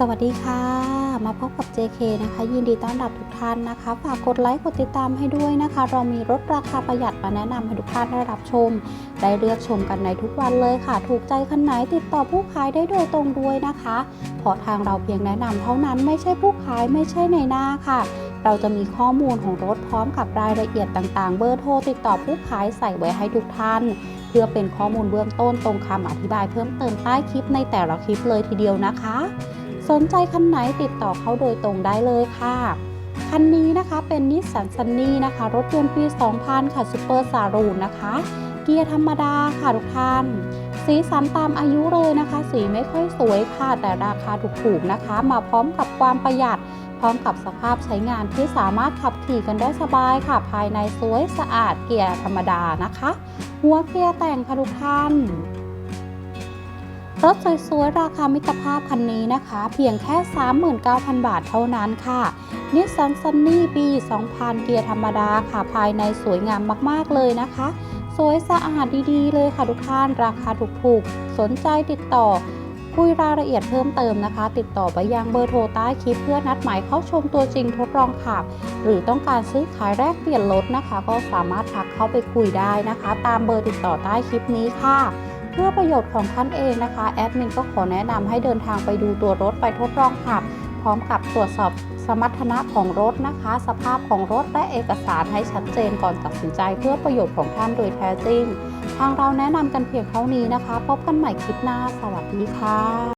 สวัสดีค่ะ มาพบกับ JK นะคะ ยินดีต้อนรับทุกท่านนะคะ ฝากกดไลค์กดติดตามให้ด้วยนะคะ เรามีรถราคาประหยัดมาแนะนำให้ทุกท่านได้รับชม ได้เลือกชมกันในทุกวันเลยค่ะ ถูกใจคันไหนติดต่อผู้ขายได้โดยตรงด้วยนะคะเพราะทางเราเพียงแนะนำเท่านั้นไม่ใช่ผู้ขายไม่ใช่ในหน้าค่ะเราจะมีข้อมูลของรถพร้อมกับรายละเอียดต่างๆ เบอร์โทรติดต่อผู้ขายใส่ไว้ให้ทุกท่าน เพื่อเป็นข้อมูลเบื้องต้นตรงคำอธิบายเพิ่มเติมใต้คลิปในแต่ละคลิปเลยทีเดียวนะคะ สนใจคันไหนติดต่อเขาโดยตรงได้เลยค่ะ คันนี้นะคะเป็นนิสสันซันนี่นะคะ รถยนต์ปี 2000 ค่ะซูเปอร์ซารูนนะคะ เกียร์ธรรมดาค่ะทุกท่าน สีสันตามอายุเลยนะคะ สีไม่ค่อยสวยค่ะ แต่ราคาถูกๆนะคะ มาพร้อมกับความประหยัด พร้อมกับสภาพใช้งานที่สามารถขับขี่กันได้สบายค่ะ ภายในสวยสะอาดเกียร์ธรรมดานะคะ หัวเกียร์แต่งค่ะทุกท่าน รถสวยๆ ราคามิตรภาพคันนี้นะคะ เพียงแค่ 39,000 บาทเท่านั้นค่ะนิสสันซันนี่ปี 2000 เกียร์ธรรมดาค่ะ ภายในสวยงามมากๆเลยนะคะ สวยสะอาดดีๆ เลยค่ะทุกท่าน ราคาถูกๆ สนใจติดต่อ คุยรายละเอียดเพิ่มเติมนะคะ ติดต่อไปยังเบอร์โทรใต้คลิปเพื่อนัดหมายเข้าชมตัวจริงทดลองขับ หรือต้องการซื้อขายแลกเปลี่ยนรถนะคะ ก็สามารถทักเข้าไปคุยได้นะคะ ตามเบอร์ติดต่อใต้คลิปนี้ค่ะ พื่อประโยชน์ของท่านเองนะคะแอดมินก็ขอแนะนำให้เดินทางไปดูตัวรถไปทดลองขับ พร้อมกับตรวจสอบสมรรถนะของรถนะคะ สภาพของรถและเอกสารให้ชัดเจนก่อนตัดสินใจ เพื่อประโยชน์ของท่านโดยแท้จริง ทางเราแนะนำกันเพียงเท่านี้นะคะ พบกันใหม่คลิปหน้า สวัสดีค่ะ